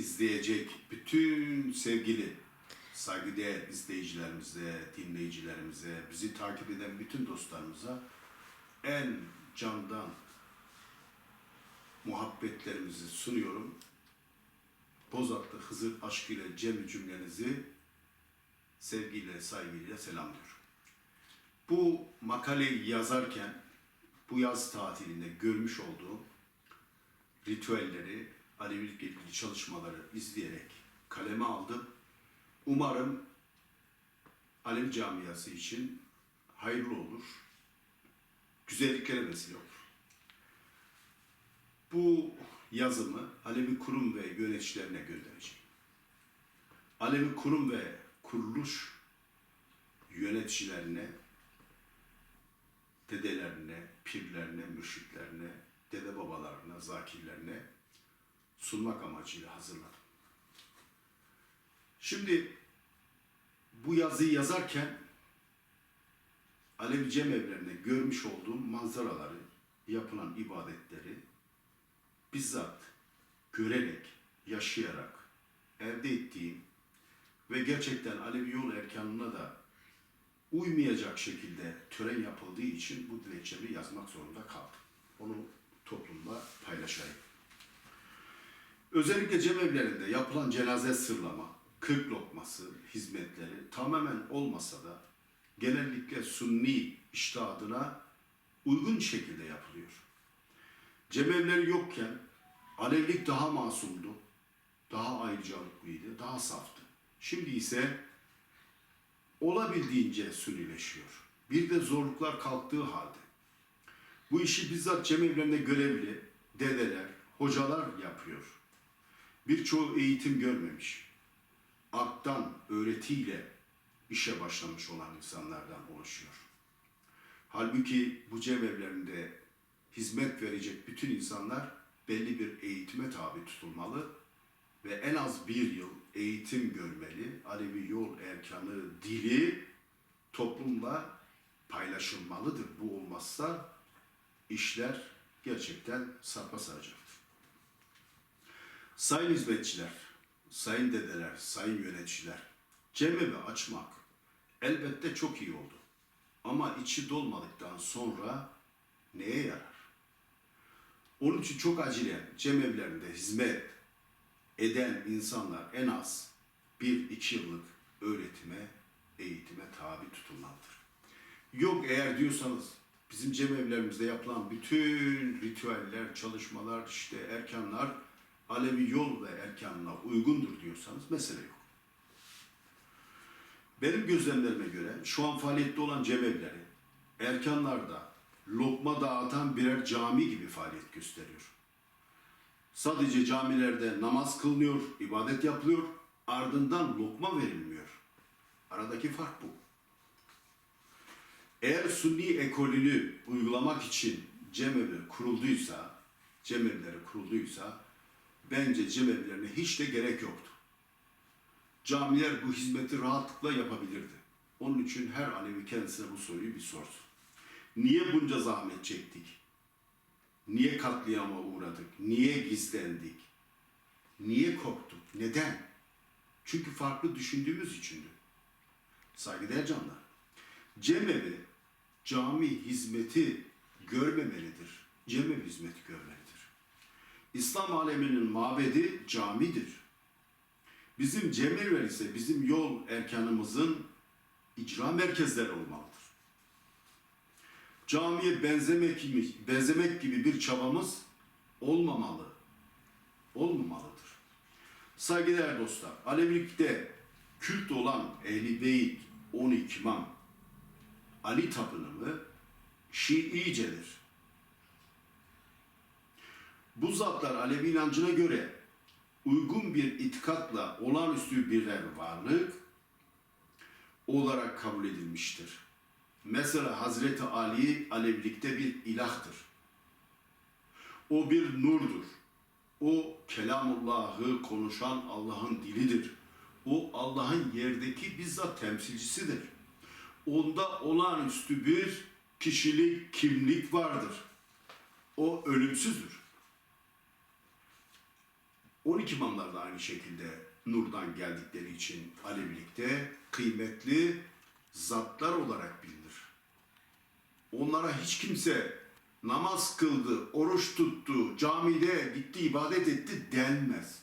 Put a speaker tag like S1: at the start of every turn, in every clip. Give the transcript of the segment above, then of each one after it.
S1: izleyecek bütün sevgili saygıdeğer izleyicilerimize, dinleyicilerimize, bizi takip eden bütün dostlarımıza en candan muhabbetlerimizi sunuyorum. Bozatlı Hızır aşkıyla cem cümlenizi sevgiyle, saygıyla selamlıyorum. Bu makaleyi yazarken bu yaz tatilinde görmüş olduğum ritüelleri, Alevilikle ilgili çalışmaları izleyerek kaleme aldım. Umarım Alevi camiası için hayırlı olur, güzelliklere vesile olur. Bu yazımı Alevi kurum ve yöneticilerine göndereceğim. Alevi kurum ve kuruluş yöneticilerine, dedelerine, pirlerine, mürşitlerine, dede babalarına, zakirlerine sunmak amacıyla hazırladım. Şimdi bu yazıyı yazarken Alevi cemevlerinde görmüş olduğum manzaraları, yapılan ibadetleri bizzat görerek, yaşayarak elde ettiğim ve gerçekten Alevi yol erkanına da uymayacak şekilde tören yapıldığı için bu dilekçemi yazmak zorunda kaldım. Onu toplumla paylaşayım. Özellikle cemevlerinde yapılan cenaze sırlama, kırk lokması hizmetleri tamamen olmasa da genellikle sunni iştihadına uygun şekilde yapılıyor. Cemevleri yokken Alevlik daha masumdu, daha ayrıcalıklıydı, daha saftı. Şimdi ise olabildiğince sünnileşiyor. Bir de zorluklar kalktığı halde. Bu işi bizzat cemevlerinde görevli dedeler, hocalar yapıyor. Birçoğu eğitim görmemiş. Aktan, öğretiyle işe başlamış olan insanlardan oluşuyor. Halbuki bu cemevlerinde hizmet verecek bütün insanlar belli bir eğitime tabi tutulmalı ve en az bir yıl eğitim görmeli. Alevi yol erkanı dili toplumla paylaşılmalıdır. Bu olmazsa işler gerçekten sarpa saracaktır. Sayın hizmetçiler, sayın dedeler, sayın yöneticiler, cemevi açmak elbette çok iyi oldu. Ama içi dolmadıktan sonra neye yarar? Onun için çok acilen cemevlerinde hizmet eden insanlar en az bir iki yıllık öğretime, eğitime tabi tutulmalıdır. Yok eğer diyorsanız bizim cemevlerimizde yapılan bütün ritüeller, çalışmalar, işte erkanlar Alevi yol ve erkanına uygundur diyorsanız mesele yok. Benim gözlemlerime göre şu an faaliyette olan cemevleri erkanlarda lokma dağıtan birer cami gibi faaliyet gösteriyor. Sadece camilerde namaz kılınıyor, ibadet yapılıyor, ardından lokma verilmiyor. Aradaki fark bu. Eğer Sunni ekolünü uygulamak için cemevi kurulduysa, cemevleri kurulduysa, bence cemevlerine hiç de gerek yoktu. Camiler bu hizmeti rahatlıkla yapabilirdi. Onun için her Alevi kendisine bu soruyu bir sorsun. Niye bunca zahmet çektik? Niye katliama uğradık? Niye gizlendik? Niye korktuk? Neden? Çünkü farklı düşündüğümüz içindi. Saygıdeğer canlar. Cemevi cami hizmeti görmemelidir. Cemevi hizmeti görmelidir. İslam aleminin mabedi camidir. Bizim cemiler ise bizim yol erkanımızın icra merkezleri olmalıdır. Camiye benzemek benzemek gibi bir çabamız olmamalı. Olmamalıdır. Saygıdeğer dostlar, Alevilikte kült olan Ehli Beyt, 12 imam, Ali tapınımı Şiicedir. Bu zatlar Alevi inancına göre uygun bir itikatla olağanüstü birer varlık olarak kabul edilmiştir. Mesela Hazreti Ali Alevilikte bir ilahtır. O bir nurdur. O kelamullahı konuşan Allah'ın dilidir. O Allah'ın yerdeki bizzat temsilcisidir. Onda olağanüstü bir kişilik, kimlik vardır. O ölümsüzdür. 12 imamlar da aynı şekilde nurdan geldikleri için Alevilikte kıymetli zatlar olarak bilinir. Onlara hiç kimse namaz kıldı, oruç tuttu, camide gitti, ibadet etti denmez.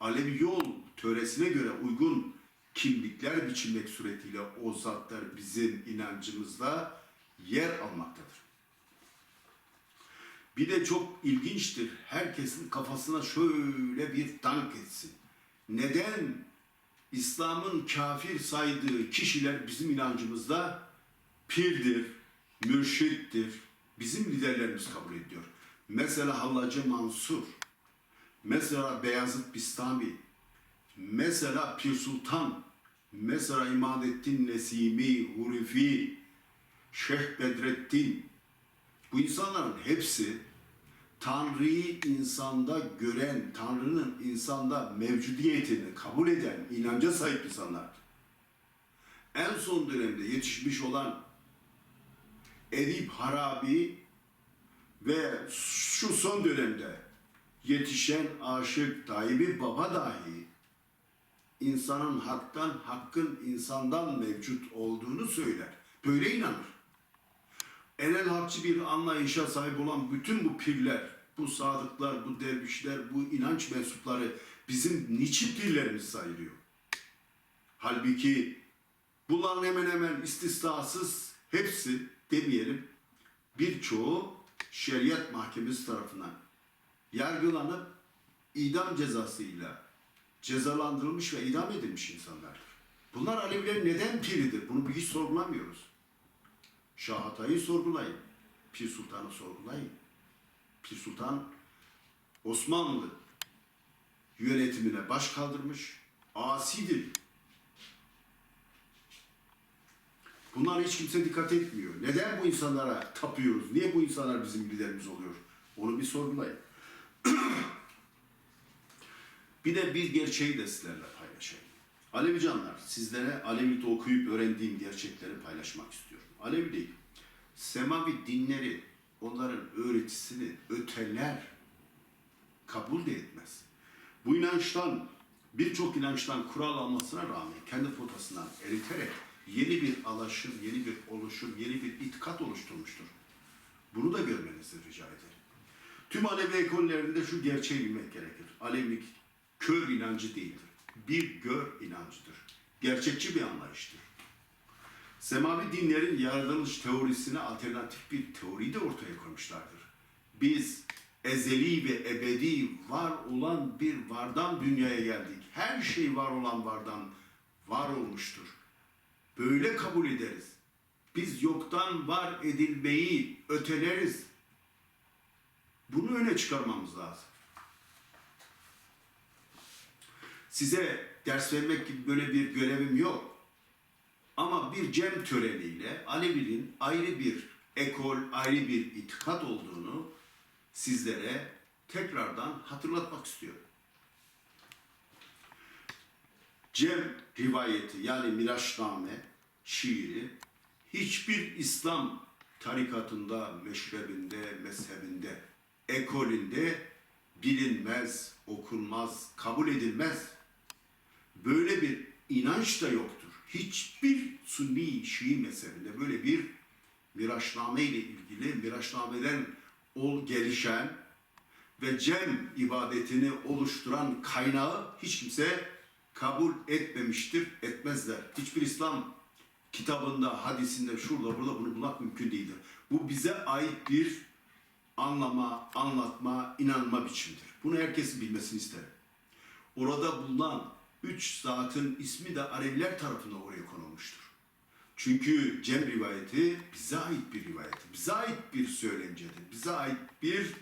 S1: Alevi yol töresine göre uygun kimlikler biçilmek suretiyle o zatlar bizim inancımızda yer almaktadır. Bir de çok ilginçtir. Herkesin kafasına şöyle bir dank etsin. Neden İslam'ın kafir saydığı kişiler bizim inancımızda pirdir, mürşittir, bizim liderlerimiz kabul ediyor. Mesela Hallacı Mansur, mesela Beyazıt Bistami, mesela Pir Sultan, mesela İmadettin Nesimi, Hurufi, Şeyh Bedrettin, bu insanların hepsi Tanrı'yı insanda gören, Tanrı'nın insanda mevcudiyetini kabul eden, inanca sahip insanlardır. En son dönemde yetişmiş olan Edip Harabi ve şu son dönemde yetişen aşık Tayyip Baba dahi insanın haktan, hakkın insandan mevcut olduğunu söyler. Böyle inanır hakçı bir anlayışa sahip olan bütün bu pirler, bu sadıklar, bu dervişler, bu inanç mensupları bizim niçin pirlerimiz sayılıyor? Halbuki bunların hemen hemen istisnasız hepsi demeyelim birçoğu şeriat mahkemesi tarafından yargılanıp idam cezasıyla cezalandırılmış ve idam edilmiş insanlardır. Bunlar Alevilerin neden piridir? Bunu hiç sorgulamıyoruz. Şah Hatay'ı sorgulayın. Pir Sultan'ı sorgulayın. Pir Sultan Osmanlı yönetimine baş kaldırmış. Asidir. Bunlar hiç kimse dikkat etmiyor. Neden bu insanlara tapıyoruz? Niye bu insanlar bizim liderimiz oluyor? Onu bir sorgulayın. bir de bir gerçeği de sizlerle paylaşayım. Alevi canlar, sizlere Alevi'de okuyup öğrendiğim gerçekleri paylaşmak istiyorum. Alevi değil, semavi dinleri, onların öğretisini öteler kabul de etmez. Bu inançtan, birçok inançtan kural almasına rağmen kendi potasından eriterek yeni bir alaşım, yeni bir oluşum, yeni bir itikat oluşturmuştur. Bunu da görmenizi rica ederim. Tüm Alevi ekollerinde şu gerçeği bilmek gerekir. Alevilik kör inancı değildir. Bir gör inancıdır. Gerçekçi bir anlayıştır. Semavi dinlerin yaratılış teorisine alternatif bir teori de ortaya koymuşlardır. Biz ezeli ve ebedi var olan bir vardan dünyaya geldik. Her şey var olan vardan var olmuştur. Böyle kabul ederiz. Biz yoktan var edilmeyi öteleriz. Bunu öne çıkarmamız lazım. Size ders vermek gibi böyle bir görevim yok. Ama bir cem töreniyle Alevi'nin ayrı bir ekol, ayrı bir itikat olduğunu sizlere tekrardan hatırlatmak istiyorum. Cem rivayeti yani Miraçname şiiri hiçbir İslam tarikatında, meşrebinde, mezhebinde, ekolünde bilinmez, okunmaz, kabul edilmez. Böyle bir inanç da yoktur. Hiçbir Sünni Şii mezhebinde böyle bir Miraçname ile ilgili Miraçnameden ol gelişen ve cem ibadetini oluşturan kaynağı hiç kimse kabul etmemiştir, etmezler. Hiçbir İslam kitabında, hadisinde, şurada, burada bunu bulmak mümkün değildir. Bu bize ait bir anlama, anlatma, inanma biçimidir. Bunu herkesin bilmesini isterim. Orada bulunan üç zatın ismi de Aleviler tarafından oraya konulmuştur. Çünkü Cem rivayeti bize ait bir rivayettir. Bize ait bir söylencedir. Bize ait bir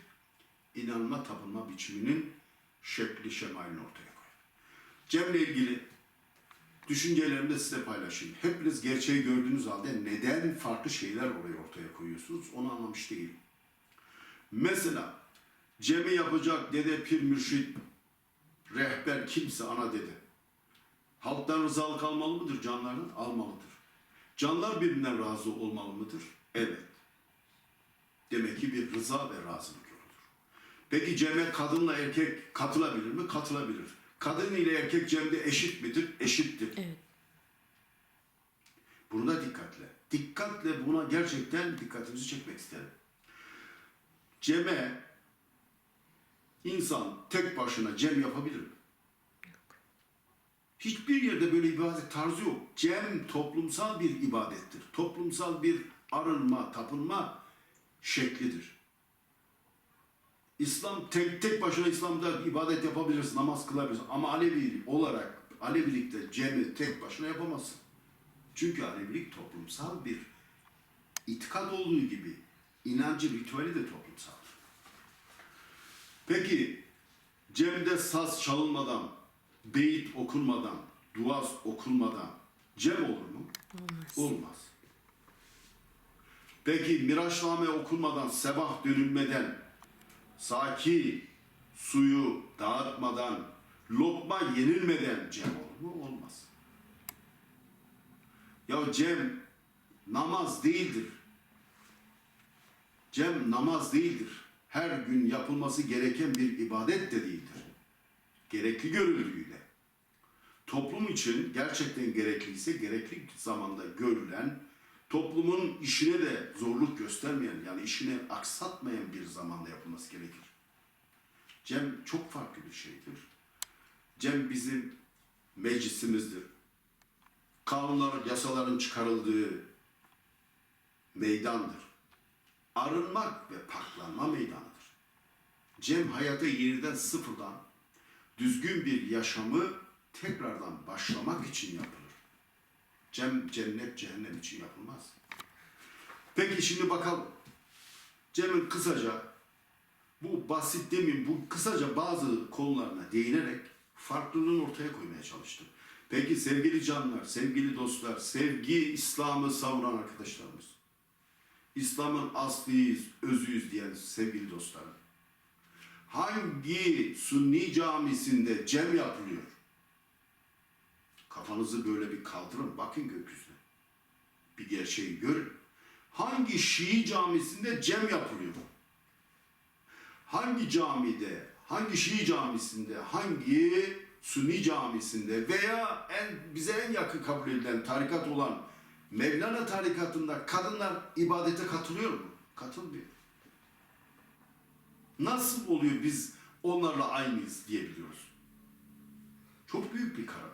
S1: inanma, tapınma biçiminin şekli, şemalini ortaya koyar. Cem'le ilgili düşüncelerimi de size paylaşayım. Hepiniz gerçeği gördüğünüz halde neden farklı şeyler oraya ortaya koyuyorsunuz onu anlamış değilim. Mesela Cem'i yapacak dede pir mürşit rehber kimse ana dede. Halktan rızalık almalı mıdır canlardan? Almalıdır. Canlar birbirinden razı olmalı mıdır? Evet. Demek ki bir rıza ve razılık yoludur. Peki ceme kadınla erkek katılabilir mi? Katılabilir. Kadın ile erkek cemde eşit midir? Eşittir.
S2: Evet.
S1: Bunu da dikkatle. Dikkatle buna gerçekten dikkatinizi çekmek isterim. Ceme insan tek başına cem yapabilir mi? Hiçbir yerde böyle ibadet tarzı yok. Cem toplumsal bir ibadettir. Toplumsal bir arınma, tapınma şeklidir. İslam tek, tek başına İslam'da ibadet yapabilirsin, namaz kılabilirsin. Ama Alevi olarak Alevilikte cemi tek başına yapamazsın. Çünkü Alevilik toplumsal bir itikat olduğu gibi inancı ritüeli de toplumsaldır. Peki cemde saz çalınmadan, beyit okunmadan, duaz okunmadan cem olur mu?
S2: Olmaz.
S1: Olmaz. Peki Miraçname okunmadan, sebah dönülmeden, saki suyu dağıtmadan, lokma yenilmeden cem olur mu? Olmaz. Ya cem namaz değildir. Cem namaz değildir. Her gün yapılması gereken bir ibadet de değildir. Gerekli görüldüğüyle. Toplum için gerçekten gerekliyse gerekli zamanda görülen, toplumun işine de zorluk göstermeyen yani işini aksatmayan bir zamanda yapılması gerekir. Cem çok farklı bir şeydir. Cem bizim meclisimizdir. Kanunlar, yasaların çıkarıldığı meydandır. Arınmak ve paklanma meydanıdır. Cem hayata yeniden sıfırdan düzgün bir yaşamı tekrardan başlamak için yapılır. Cem cennet cehennem için yapılmaz. Peki şimdi bakalım. Cem'in kısaca bu basit demin bu kısaca bazı konularına değinerek farklılığını ortaya koymaya çalıştım. Peki sevgili canlar, sevgili dostlar, sevgi İslam'ı savuran arkadaşlarımız. İslam'ın aslıyız, özüyüz diyen sevgili dostlarım. Hangi Sünni camisinde cem yapılıyor? Kafanızı böyle bir kaldırın, bakın gökyüzüne. Bir gerçeği görün. Hangi Şii camisinde cem yapılıyor? Hangi camide, hangi Şii camisinde, hangi Sünni camisinde veya en bize en yakın kabul edilen tarikat olan Mevlana tarikatında kadınlar ibadete katılıyor mu? Katılmıyor. Nasıl oluyor biz onlarla aynıyız diyebiliyoruz? Çok büyük bir kara- kafa karışıklığı.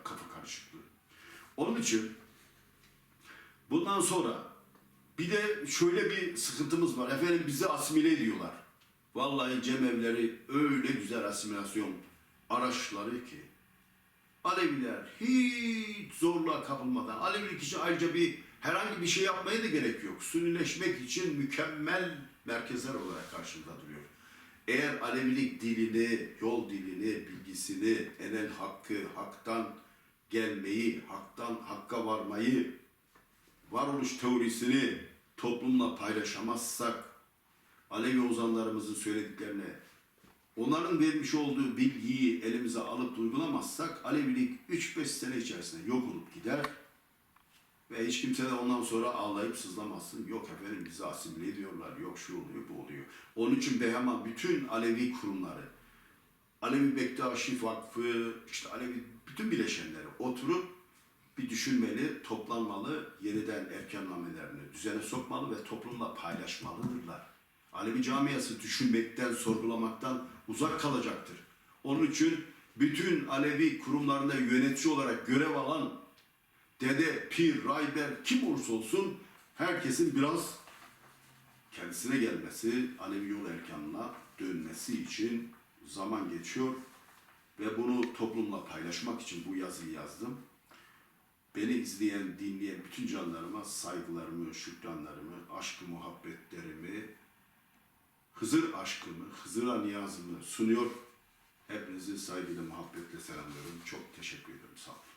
S1: Onun için bundan sonra bir de şöyle bir sıkıntımız var. Efendim bizi asimile ediyorlar. Vallahi cemevleri öyle güzel asimilasyon araçları ki Aleviler hiç zorluğa kapılmadan, Alevilik için ayrıca bir herhangi bir şey yapmaya da gerek yok. Sünnileşmek için mükemmel merkezler olarak karşımıza duruyor. Eğer Alevilik dilini, yol dilini, bilgisini, enel hakkı, haktan gelmeyi, haktan hakka varmayı, varoluş teorisini toplumla paylaşamazsak, Alevi ozanlarımızın söylediklerine, onların vermiş olduğu bilgiyi elimize alıp uygulamazsak Alevilik 3-5 sene içerisinde yok olup gider ve hiç kimse de ondan sonra ağlayıp sızlamasın. Yok efendim bizi asimile ediyorlar, yok şu oluyor, bu oluyor. Onun için Beheman bütün Alevi kurumları, Alevi Bektaşi Vakfı, işte Alevi bütün bileşenleri oturup bir düşünmeli, toplanmalı, yeniden erkennamelerini düzene sokmalı ve toplumla paylaşmalıdırlar. Alevi camiası düşünmekten, sorgulamaktan uzak kalacaktır. Onun için bütün Alevi kurumlarında yönetici olarak görev alan dede, pir, rayber kim olursa olsun herkesin biraz kendisine gelmesi, Alevi yol erkanına dönmesi için zaman geçiyor ve bunu toplumla paylaşmak için bu yazıyı yazdım. Beni izleyen, dinleyen bütün canlarıma saygılarımı, şükranlarımı, aşkı, muhabbetlerimi, Hızır aşkımı, Hızır'a niyazımı sunuyor. Hepinizi saygıyla, muhabbetle selamlıyorum. Çok teşekkür ederim. Sağ olun.